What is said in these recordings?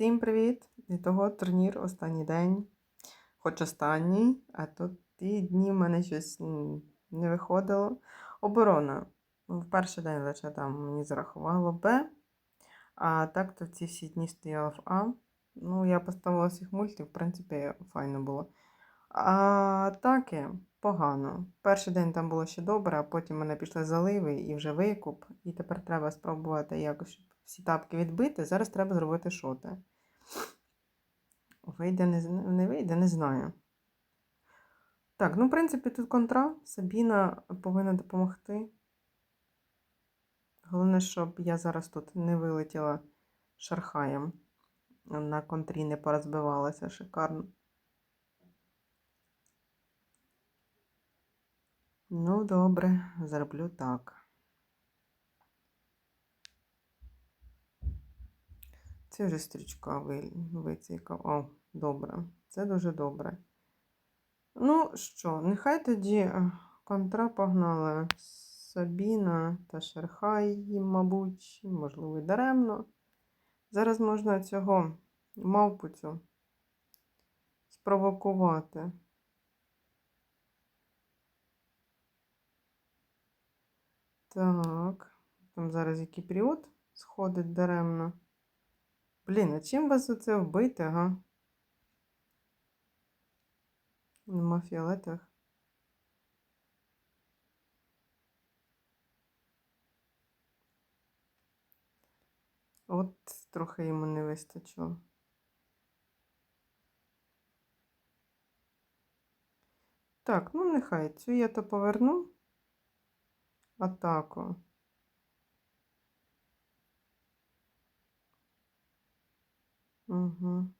Всім привіт! І того турнір останній день. Хоч останній, а то ті дні в мене щось не виходило. Оборона. В перший день лише там мені зарахувало Б, а так то ці всі дні стояла в А. Ну, я поставила всіх мультів, в принципі, файно було. А атаки погано. Перший день там було ще добре, а потім мене пішли заливи і вже викуп. І тепер треба спробувати якось всі тапки відбити. Зараз треба зробити шоти. Вийде, не, не вийде, не знаю. Так, ну, в принципі, тут контра. Сабіна повинна допомогти. Головне, щоб я зараз тут не вилетіла шархаєм. На контрі не порозбивалася шикарно. Ну, добре, зроблю так. Це вже стрічка ви- вицікав. О, добре. Це дуже добре. Ну що, нехай тоді е, контра погнали Сабіна та Шерхай, мабуть, можливо, і даремно. Зараз можна цього мавпу цю спровокувати. Так, там зараз який період сходить даремно. Блін, а чим вас оце вбити, га? Нема фіолетових. От трохи йому не вистачило. Так, ну нехай. Цю я то поверну. Атаку. Угу.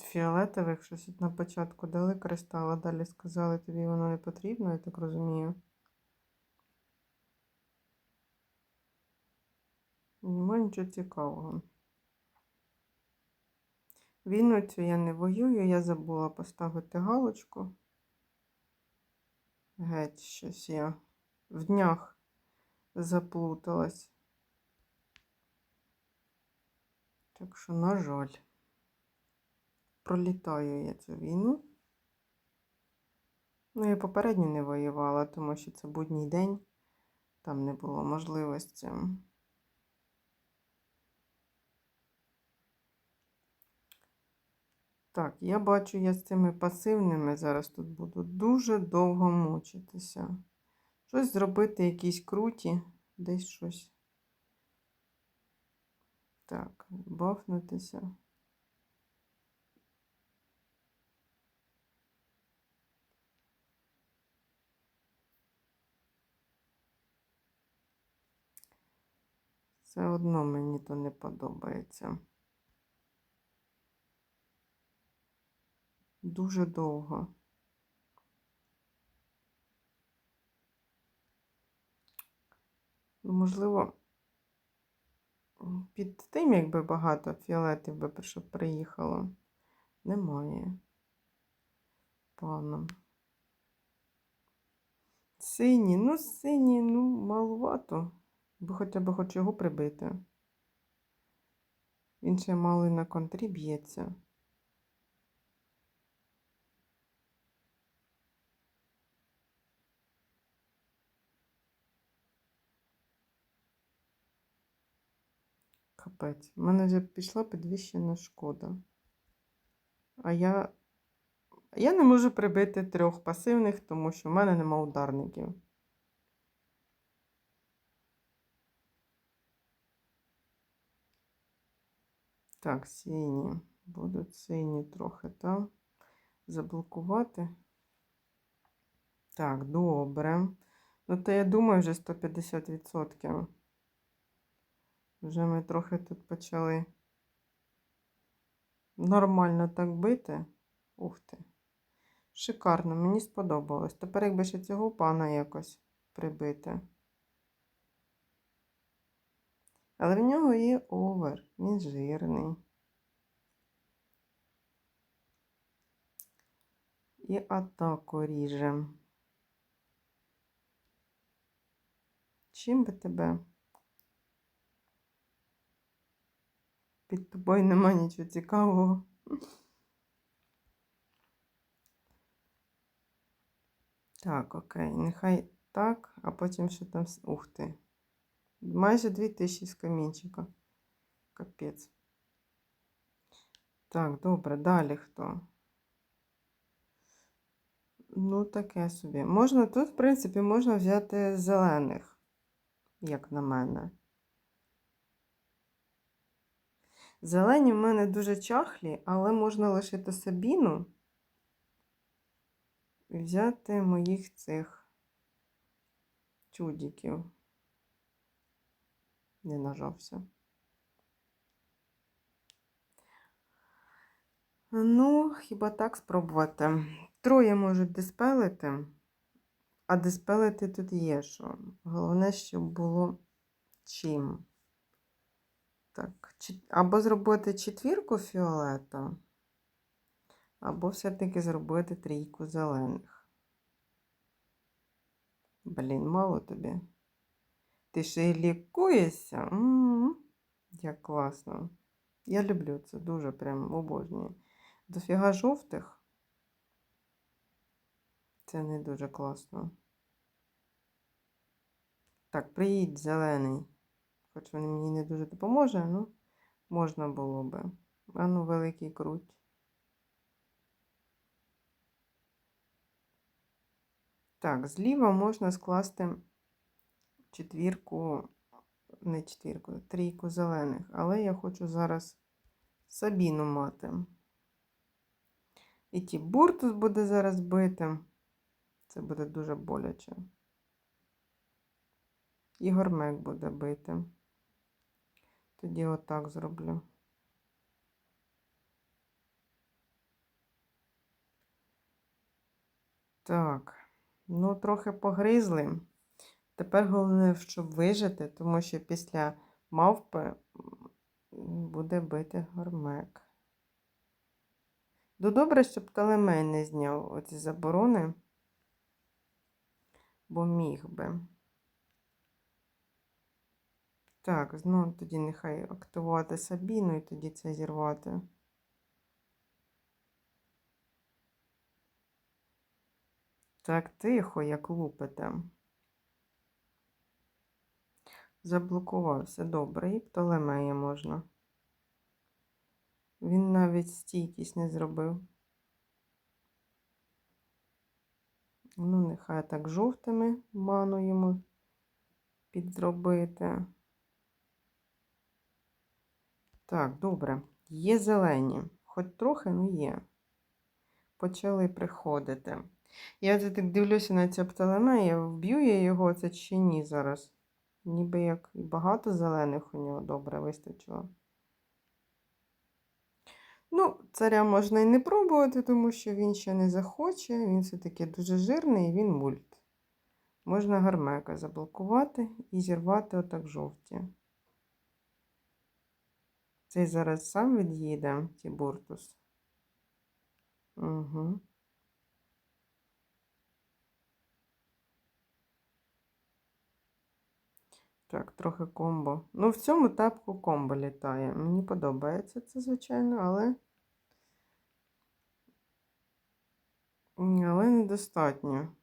Фіолетових щось на початку дали кристал, а далі сказали, тобі воно не потрібно, я так розумію. Нема нічого цікавого. Війну цю я не воюю, я забула поставити галочку. Геть, щось я в днях заплуталась. Так що, на жаль, пролітаю я цю війну. Ну, я попередньо не воювала, тому що це будній день, там не було можливості. Так, я бачу, я з цими пасивними зараз тут буду дуже довго мучитися. Щось зробити, якісь круті, десь щось. Так, бафнутися. Все одно мені то не подобається. Дуже довго. Ну, Можливо, під тим, якби багато фіолетів би щоб приїхало. Немає. Паном. Сині, ну сині, ну, малувато. Бо хоча б хоч його прибити. Він ще малий на контрі б'ється. Капець. У мене вже пішла підвищена шкода. А я. Я не можу прибити трьох пасивних, тому що в мене нема ударників. Так, сині. Будуть сині трохи, так? Заблокувати. Так, добре. Ну, то я думаю, вже 150%. Вже ми трохи тут почали нормально так бити. Ух ти. Шикарно, мені сподобалось. Тепер якби ще цього пана якось прибити. Але в нього є овер, він жирний. І атаку ріже. Чим би тебе? Під тобою нема нічого цікавого. Так, окей, нехай так, а потім що там. Ух ти. Майже 2000 з камінчика. Капець. Так, добре, далі хто? Ну, таке собі. Можна тут, в принципі, можна взяти зелених, як на мене. Зелені в мене дуже чахлі, але можна лишити Сабіну і взяти моїх цих чудіків. Не нажався. Ну, хіба так спробувати. Троє можуть диспелити, а диспелити тут є що. Головне, щоб було чим. Так, або зробити четвірку фіолета, або все-таки зробити трійку зелених. Блін, мало тобі. Ти ще й лікуєшся? М, Як класно. Я люблю це дуже прям обожнюю. Дофіга жовтих. Це не дуже класно. Так, приїдь зелений. Хоч він мені не дуже допоможе, ну можна було би. А ну, великий круть. Так, зліва можна скласти четвірку, не четвірку, трійку зелених, але я хочу зараз Сабіну мати. І ті буртус буде зараз бити. Це буде дуже боляче. І гормек буде бити. Тоді отак зроблю. Так, ну трохи погризли. Тепер головне, щоб вижити, тому що після мавпи буде бити гормек. Ну, добре, щоб Талемей не зняв оці заборони, бо міг би. Так, знову тоді нехай активувати Сабіну і тоді це зірвати. Так, тихо, як лупите. Заблокувався. Добре, і Птолемея можна. Він навіть стійкість не зробив. Ну, нехай так жовтими ману йому підзробити. Так, добре. Є зелені. Хоч трохи, ну є. Почали приходити. Я це так дивлюся на цю птолемея, вб'ю я його це чи ні зараз. Ніби як і багато зелених у нього добре вистачило. Ну, царя можна і не пробувати, тому що він ще не захоче. Він все-таки дуже жирний і він мульт. Можна гармека заблокувати і зірвати отак жовті. Цей зараз сам від'їде, Тібуртус. Угу. Так, трохи комбо. Ну, в цьому тапку комбо літає. Мені подобається це, звичайно, але. Але недостатньо.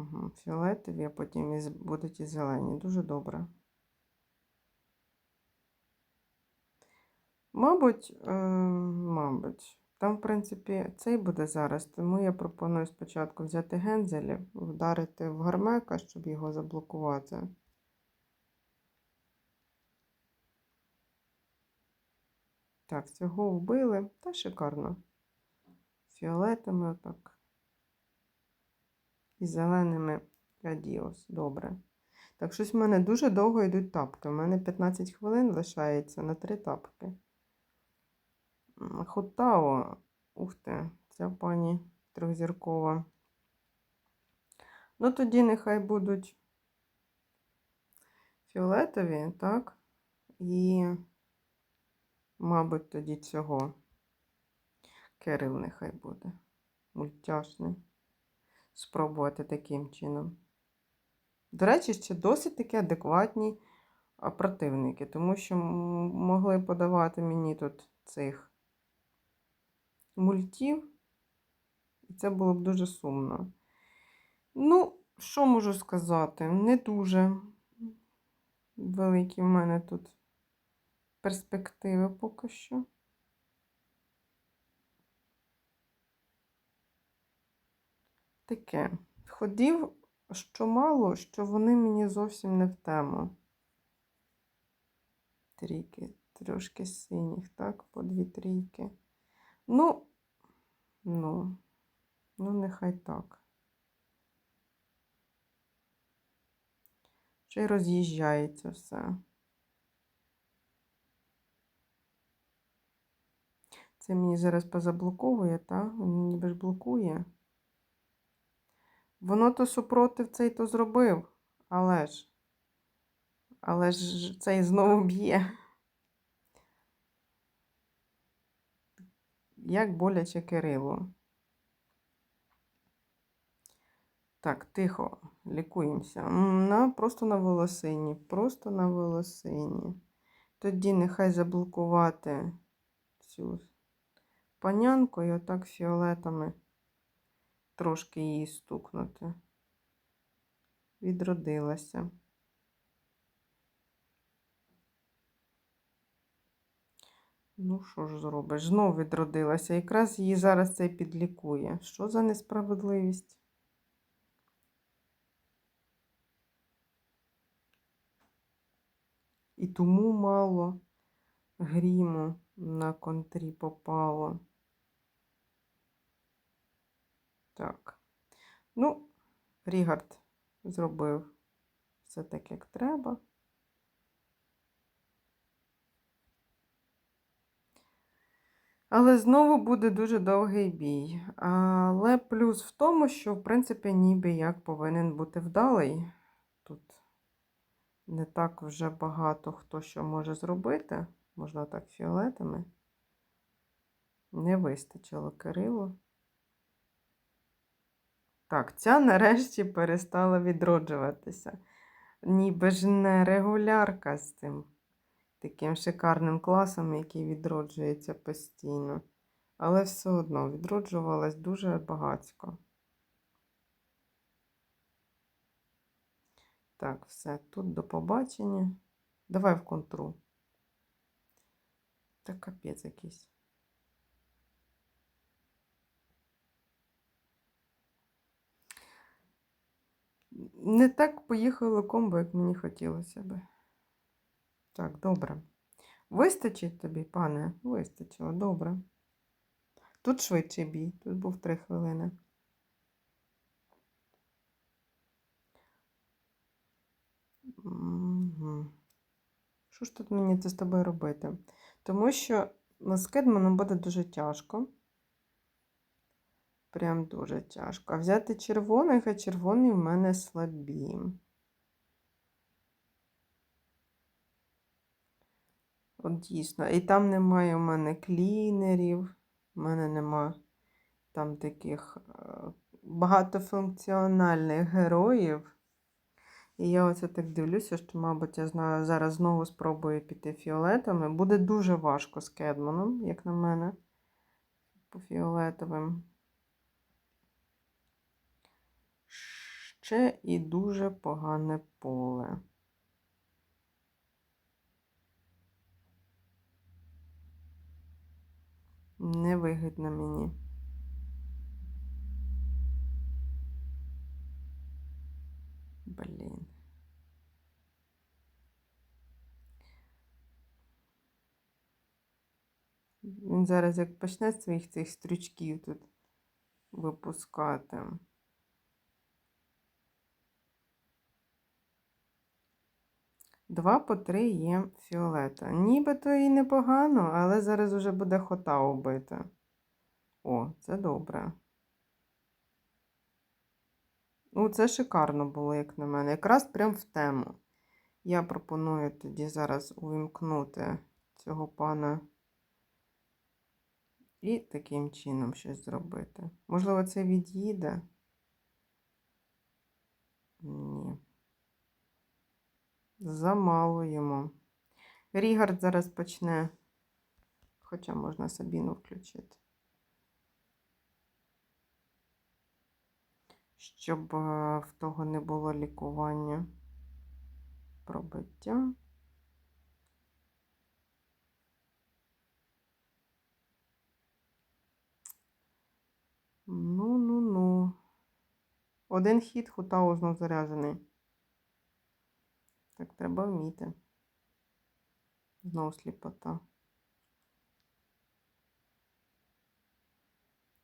Угу. Фіолетові, а потім будуть і зелені. Дуже добре. Мабуть, е, мабуть, там, в принципі, цей буде зараз, тому я пропоную спочатку взяти гензелі, вдарити в гармека, щоб його заблокувати. Так, цього вбили, та шикарно. Фіолетами отак. І зеленими радіос. Добре. Так, щось в мене дуже довго йдуть тапки. У мене 15 хвилин лишається на три тапки. Хотао. Ух ти, ця пані трьохзіркова. Ну, тоді нехай будуть фіолетові, так? І, мабуть, тоді цього. Кирил нехай буде. Мультяшний. Спробувати таким чином. До речі, ще досить таки адекватні противники, тому що могли подавати мені тут цих мультів, і це було б дуже сумно. Ну, що можу сказати? Не дуже великі в мене тут перспективи поки що. Таке. Ходів, що мало, що вони мені зовсім не в тему. Трійки, трошки синіх, так, по дві трійки. Ну, ну, ну, нехай так. Ще й роз'їжджається все. Це мені зараз позаблоковує, так? Він ніби ж блокує. Воно то супротив цей то зробив, але ж. Але ж цей знову б'є. Як боляче Кирилу. Так, тихо, лікуємося. На, просто на волосині, просто на волосині. Тоді нехай заблокувати цю панянку і отак фіолетами трошки її стукнути. Відродилася. Ну, що ж зробиш? Знов відродилася. Якраз її зараз це підлікує. Що за несправедливість? І тому мало гріму на контрі попало. Так. Ну, Рігард зробив все так, як треба. Але знову буде дуже довгий бій. Але плюс в тому, що, в принципі, ніби як повинен бути вдалий. Тут не так вже багато хто що може зробити. Можна так фіолетами. Не вистачило Кирилу. Так, ця нарешті перестала відроджуватися. Ніби ж не регулярка з цим таким шикарним класом, який відроджується постійно. Але все одно відроджувалась дуже багацько. Так, все, тут до побачення. Давай в контру. Та капець якийсь. Не так поїхало комбо, як мені хотілося би. Так, добре. Вистачить тобі, пане? Вистачило, добре. Тут швидший бій, тут був 3 хвилини. Що ж тут мені це з тобою робити? Тому що з Кедманом буде дуже тяжко. Прям дуже тяжко. А взяти червоних, а червоні в мене слабі. От дійсно. І там немає у мене клінерів, у мене нема там таких е, багатофункціональних героїв. І я оце так дивлюся, що, мабуть, я знаю, зараз знову спробую піти фіолетами. Буде дуже важко з Кедманом, як на мене, по фіолетовим. Ще і дуже погане поле. Невигідно мені. Блін. Він зараз як почне своїх цих стрючків тут випускати. Два по три є фіолета. Нібито і непогано, але зараз уже буде хота убита. О, це добре. Ну, це шикарно було, як на мене. Якраз прям в тему. Я пропоную тоді зараз увімкнути цього пана і таким чином щось зробити. Можливо, це від'їде. Ні. Замало йому. Рігард зараз почне. Хоча можна Сабіну включити. Щоб е, в того не було лікування. Пробиття. Ну, ну, ну. Один хід Хутао знов заряджений. Так треба вміти. Знову сліпота.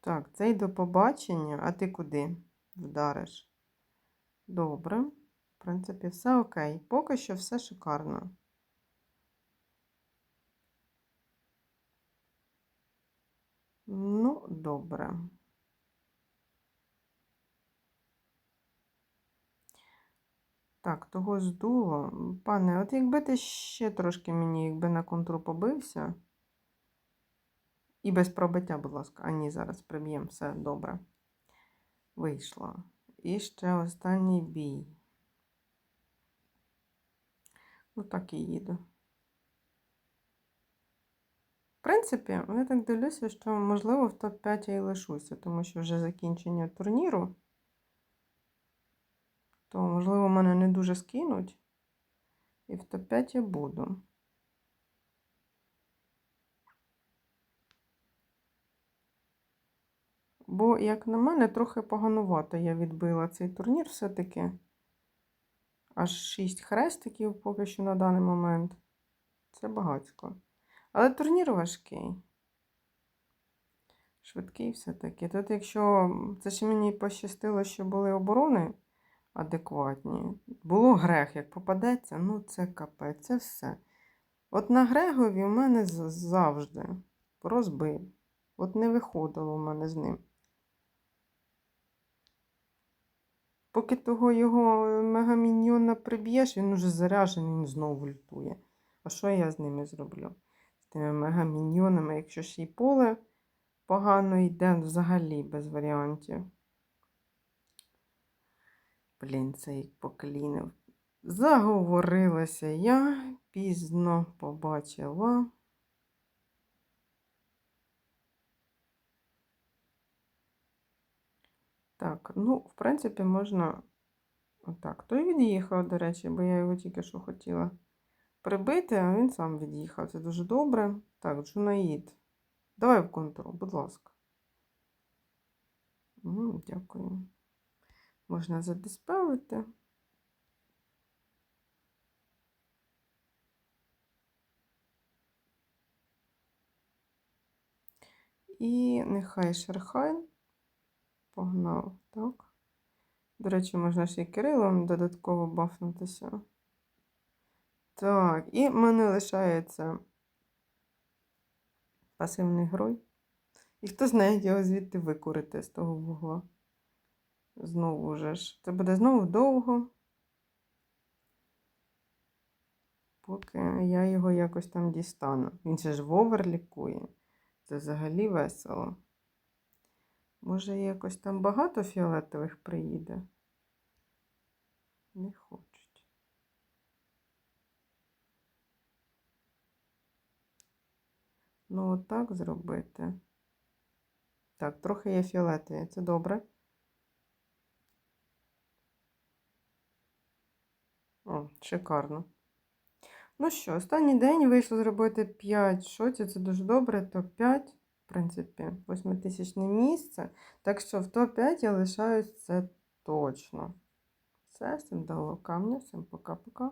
Так, цей до побачення, а ти куди вдариш? Добре. В принципі, все окей. Поки що все шикарно. Ну, добре. Так, того здуло. Пане, от якби ти ще трошки мені, якби на контру побився. І без пробиття, будь ласка. А ні, зараз приб'ємо. Все добре. Вийшло. І ще останній бій. Ну, так і їду. В принципі, я так дивлюся, що, можливо, в топ-5 я і лишуся, тому що вже закінчення турніру. То, можливо, мене не дуже скинуть. І в топ-5 я буду. Бо, як на мене, трохи поганувато я відбила цей турнір все-таки. Аж 6 хрестиків поки що на даний момент. Це багатько. Але турнір важкий. Швидкий все-таки. Тут, якщо це ж мені пощастило, що були оборони адекватні. Було грех, як попадеться, ну це капець, це все. От на Грегові у мене завжди розбив. От не виходило у мене з ним. Поки того його мегаміньйона приб'єш, він уже заряджений, він знову лютує. А що я з ними зроблю? З тими мегаміньйонами, якщо ще й поле погано йде, взагалі без варіантів. Блін, цей поклінив. Заговорилася я, пізно побачила. Так, ну, в принципі, можна. Отак. Той від'їхав, до речі, бо я його тільки що хотіла прибити, а він сам від'їхав. Це дуже добре. Так, Джунаїд. Давай в контрол, будь ласка. Дякую. Можна задиспелити. І нехай Шерхайн погнав, так? До речі, можна ще й Кирилом додатково бафнутися. Так, і в мене лишається пасивний герой. І хто знає, як його звідти викурити з того вугла. Знову же ж. Це буде знову довго. Поки я його якось там дістану. Він ще ж вовер лікує. Це взагалі весело. Може, якось там багато фіолетових приїде? Не хочуть. Ну, отак зробити. Так, трохи є фіолетові, це добре. Шикарно. Ну що, останній день вийшло зробити 5 шотів, це дуже добре, топ-5, в принципі, 8-тисячне місце. Так що в топ-5 я лишаюсь це точно. Все, всім дало камня, всім пока-пока.